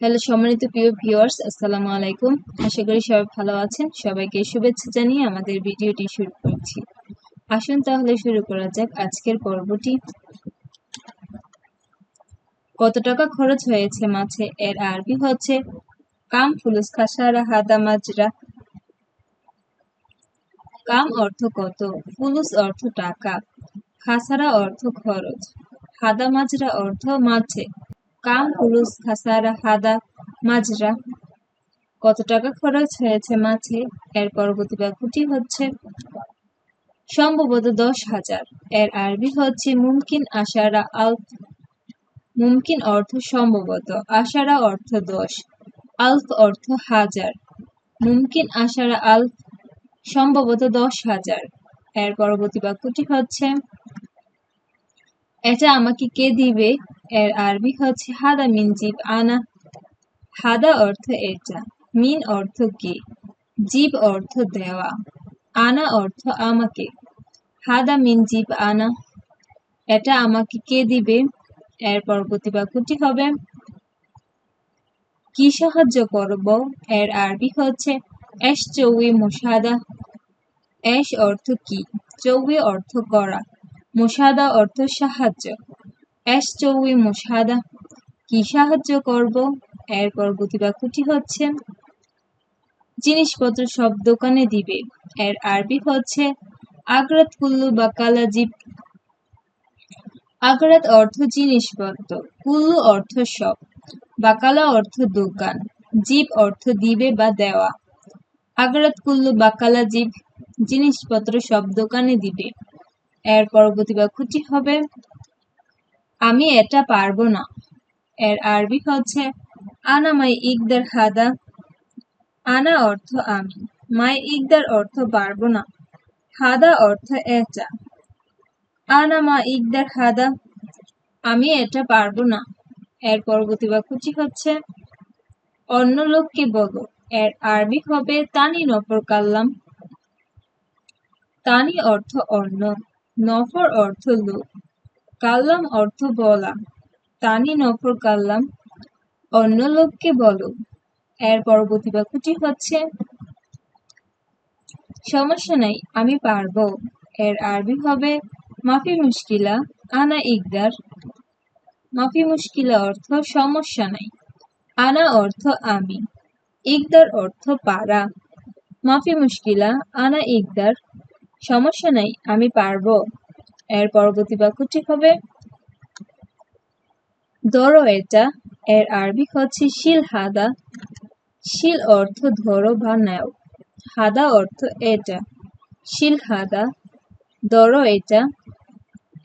Hello সম্মানিত প্রিয় viewers, আসসালামু আলাইকুম। আশা করি সবাই ভালো আছেন। সবাইকে শুভেচ্ছা জানিয়ে আমাদের ভিডিওটি শুরু করছি। আসুন তাহলে শুরু করা যাক আজকের পর্বটি। কত টাকা খরচ হয়েছে মাছে? এর আরবি হচ্ছে, কাম ফুলুস খাসারা হাদা মাজরা। কাম অর্থ কত? ফুলুস অর্থ টাকা। খাসারা অর্থ খরচ। হাদা মাজরা অর্থ মাছে। কাম ফুলুস খাসারা হাদা, মাজরা। কত টাকা খরচ হয়েছে মাছে এর পরবর্তী বাক্যটি হচ্ছে, সম্ভবত দশ হাজার। এর আরবি হচ্ছে, মুমকিন আশারা আলফ মুমকিন অর্থ সম্ভবত, আশারা অর্থ দশ, আলফ অর্থ হাজার, মুমকিন আশারা আলফ সম্ভবত দশ হাজার। এর পরবর্তী বাক্যটি হচ্ছে এটা আমাকে কে দিবে? এর আরবি হচ্ছে হাদা মিন জিব আনা। হাদা অর্থ এটা। মিন অর্থ কে? জীব অর্থ দেওয়া। আনা অর্থ আমাকে। হাদা মিন জীব আনা। এটা আমাকে কে দিবে? এর পরবর্তী বাক্যটি হবে, কি সাহায্য করব? এর আরবি হচ্ছে, এস চৌই মুসাদা। এস অর্থ কি? চৌই অর্থ করা। মুসাদা অর্থ সাহায্য। এস চৌই মুসাদা, কি সাহায্য করব? এর পরবর্তী বাক্যটি হচ্ছে, জিনিসপত্র সব দোকানে দিবে। এর আরবি হচ্ছে, আগ্রাত কুল্লু বা কালাজিব। আগ্রাত অর্থ জিনিসপত্র, কুল্লু অর্থ সব। বাকালা অর্থ দোকান, জীব অর্থ দিবে বা দেওয়া। আগ্রাত কুল্লু বাকালা জীব জিনিসপত্র সব দোকানে দিবে। এর পরবর্তী বাক্যটি হবে। আমি এটা পারব না। এর আরবি হচ্ছে, আনা মাই ইকদার হাদা। আনা অর্থ আমি। মাই ইকদার অর্থ পারব না। হাদা অর্থ এটা। আনা মা ইকদার হাদা। আমি এটা পারব না। এর পরবর্তী বাক্যটি হচ্ছে, অন্য লোককে বলো। এর আরবি হবে, তানি নফর কাল্লাম। তানি অর্থ অন্য। নফর অর্থ লোক। কাল্লাম অর্থ বলা। তানি নফর কাল্লাম, অন্য লোককে বলো। এর পরবর্তী বাক্যটি হচ্ছে, সমস্যা নাই, আমি পারব। এর আরবি হবে, মাফি মুশকিলা আনা ইকদার। মাফি মুশকিলা অর্থ, সমস্যা নাই। আনা অর্থ, আমি। ইকদার অর্থ, পারা। মাফি মুশকিলা আনা ইকদার। সমস্যা নাই, আমি পারব। এর পরবর্তী বাক্যটি হবে, ধরো এটা, এর আরবি হচ্ছে শিল হাদা, শিল অর্থ ধরো বা নেও, হাদা অর্থ এটা, শিল হাদা, ধরো এটা।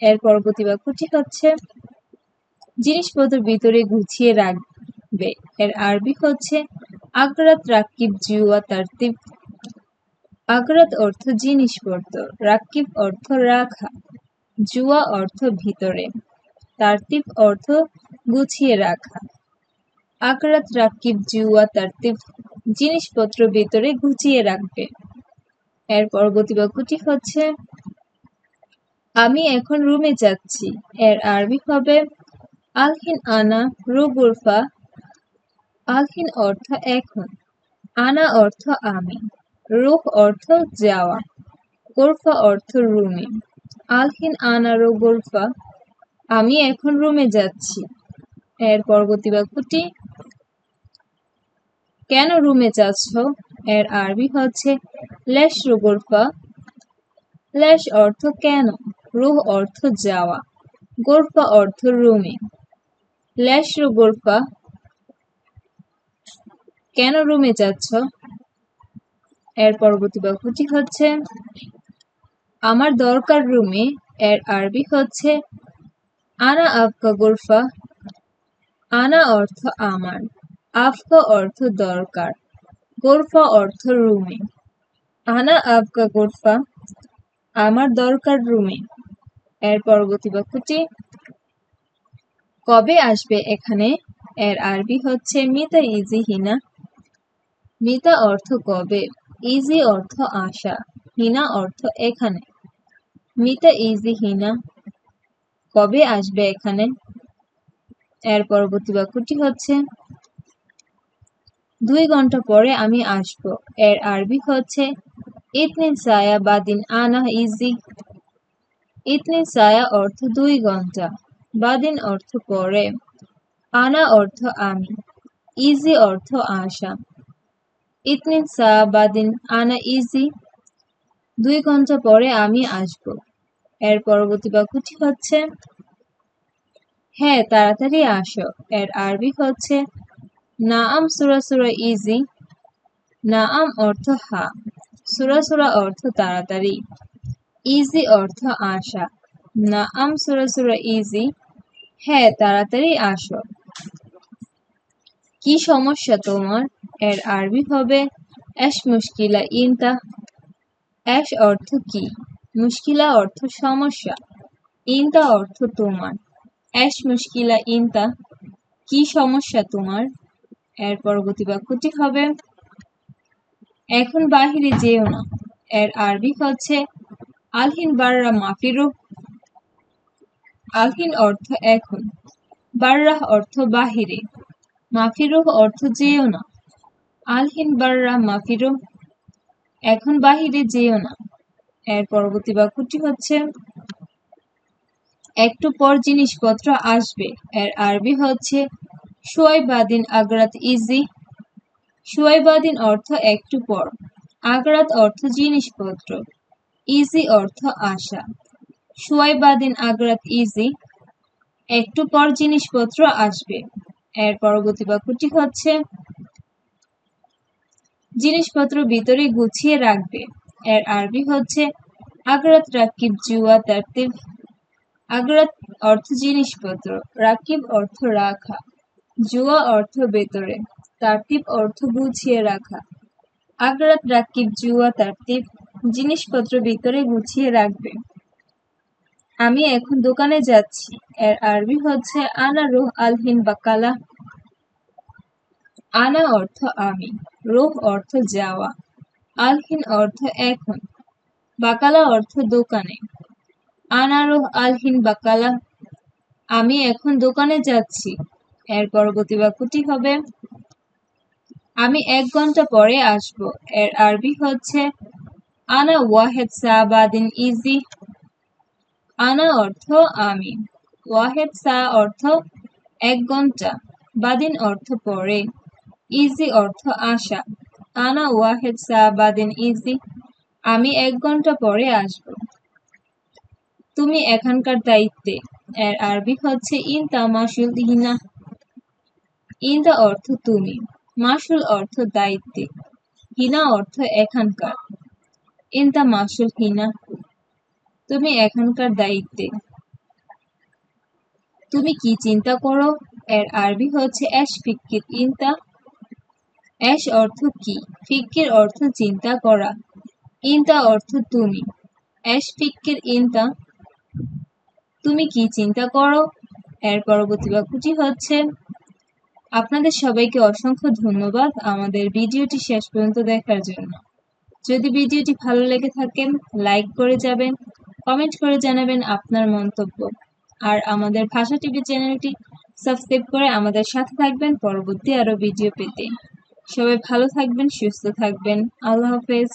এর পরবর্তী বাক্যটি হচ্ছে, জিনিসপত্র ভিতরে গুছিয়ে রাখবে। এর আরবি হচ্ছে, আগ্রাত রাকিব জিওয়া তারতিব আগ্রাত অর্থ জিনিসপত্র রাকিব অর্থ রাখা, জুয়া অর্থ ভিতরে, তারতিব অর্থ গুছিয়ে রাখা। আগ্রাত রাকিব জুয়া, তারতিব জিনিসপত্র ভিতরে গুছিয়ে রাখবে। এর পরবর্তী বাক্যটি হচ্ছে, আমি এখন রুমে যাচ্ছি। এর আরবি হবে, আলহিন আনা রু গুরফা আলহিন অর্থ এখন, আনা অর্থ আমি। রুহ অর্থ যাওয়া, গোরফা অর্থ রুমে। আলহিন আনা রু গোরফা, আমি এখন রুমে যাচ্ছি। এর পরবর্তী বাক্যটি, কেন রুমে যাচ্ছ? এর আরবি হচ্ছে, লেশ রু গোরফা। লেশ অর্থ কেন, রুহ অর্থ যাওয়া, গোরফা অর্থ রুমে। লেশ রু গোরফা। কেন রুমে যাচ্ছ? এর পরবর্তী বাক্যটি হচ্ছে, আমার দরকার রুমে এর আরবি হচ্ছে, আনা আফকা গোরফা, আনা অর্থ আমার, আফকা অর্থ দরকার, গোরফা অর্থ রুমে, আনা আফকা গোরফা, আমার দরকার রুমে। এর পরবর্তী বাক্যটি কবে আসবে এখানে? এর আরবি হচ্ছে, মিতা ইজি হিনা, মিতা অর্থ কবে? ইজি অর্থ আশা হিনা অর্থ এখানে। মিতা ইজি হিনা কবে আসবে এখানে? এর পরবর্তী বাক্যটি হচ্ছে, দুই ঘণ্টা পরে আমি আসব। এর আরবি হচ্ছে ইতনিন সায়া বাদিন আনা ইজি ইতনিন সায়া অর্থ দুই ঘণ্টা, বাদিন অর্থ পরে। আনা অর্থ আমি ইজি অর্থ আসা ইতনিন সায়া বাদিন আনা ইজি। দুই ঘণ্টা পরে আমি আসব। এর পরবর্তী বাক্যটি হচ্ছে হ্যাঁ তাড়াতাড়ি আসো। এর আরবি হচ্ছে, নাআম সুরা সুরা ইজি, নাআম অর্থ হা। সুরা সুরা অর্থ তাড়াতাড়ি। ইজি অর্থ আশা নাআম সুরা সুরা ইজি হ্যাঁ তাড়াতাড়ি আসো। কি সমস্যা তোমার? এর আরবি হবে, এস মুশকিলা ইনতা। এস অর্থ কি? মুশকিলা অর্থ সমস্যা। ইনতা অর্থ তোমার। এস মুশকিলা ইনতা। কি সমস্যা তোমার? এর পরবর্তী বাক্যটি হবে, এখন বাহিরে যেও না। এর আরবি হচ্ছে, আলহিন বাররা মাফিরু আলহিন অর্থ এখন। বাররাহ অর্থ বাহিরে। মাফিরুহ অর্থ যেও না। আলহিন বাররা মাফিরু এখন বাহিরে যেও না। এর পরবর্তী বাক্যটি হচ্ছে, একটু পর জিনিসপত্র আসবে। এর আরবি হচ্ছে, সোয়াইবাদিন আগ্রাত ইজি। সোয়াইবাদিন অর্থ একটু পর, আগ্রাত অর্থ জিনিসপত্র, ইজি অর্থ আশা সোয়াইবাদিন আগ্রাত ইজি, একটু পর জিনিসপত্র আসবে। এর পরবর্তী বাক্যটি হচ্ছে, জিনিসপত্র ভিতরে গুছিয়ে রাখবে। এর আরবি হচ্ছে, আগ্রাত রাকিব জুয়া তারতিব আগ্রাত অর্থ জিনিসপত্র, রাকিব অর্থ রাখা, জুয়া অর্থ ভেতরে, তারতিব অর্থ গুছিয়ে রাখা। আগ্রাত রাকিব জুয়া তারতিব, জিনিসপত্র ভিতরে গুছিয়ে রাখবে। আমি এখন দোকানে যাচ্ছি। এর আরবি হচ্ছে আনা রুহ আলহিন বাকালা আনা অর্থ আমি, রুহ অর্থ যাওয়া। আলহিন অর্থ এখন বাকালা অর্থ দোকানে। আনা রুহ আলহিন বাকালা আমি এখন দোকানে যাচ্ছি। এর পরবর্তী বাক্যটি হবে, আমি এক ঘণ্টা পরে আসব। এর আরবি হচ্ছে, আনা ওয়াহেদ সাবাদিন ইজি। আনা অর্থ আমি। ওয়াহেদ সা অর্থ এক ঘণ্টা বাদিন অর্থ পরে। ইজি অর্থ আশা। আনা ওয়াহেদ সা বাদিন ইজি, আমি এক ঘণ্টা পরে আসব। তুমি এখানকার দায়িত্বে। এর আরবি হচ্ছে ইনতা মাসুল হিনা ইনতা অর্থ তুমি মাসুল অর্থ দায়িত্বে। হিনা অর্থ এখানকার। ইনতা মাসুল হিনা। তুমি এখানকার দায়িত্বে। তুমি কি চিন্তা করো? এর আরবি হচ্ছে অ্যাশ ফিক্কির ইনতা। অ্যাশ অর্থ কি? ফিক্কির অর্থ চিন্তা করা। ইনতা অর্থ তুমি। অ্যাশ ফিক্কির ইনতা। তুমি কি চিন্তা করো? এর পরবর্তী বাক্যটি হচ্ছে, আপনাদের সবাইকে অসংখ্য ধন্যবাদ আমাদের ভিডিওটি শেষ পর্যন্ত দেখার জন্য। যদি ভিডিওটি ভালো লেগে থাকেন লাইক করে যাবেন কমেন্ট করে জানাবেন আপনার মন্তব্য। আর আমাদের ভাষা টিভি চ্যানেলটি সাবস্ক্রাইব করে আমাদের সাথে থাকবেন পরবর্তী আরও ভিডিও পেতে। সবাই ভালো থাকবেন, সুস্থ থাকবেন। আল্লাহ হাফেজ।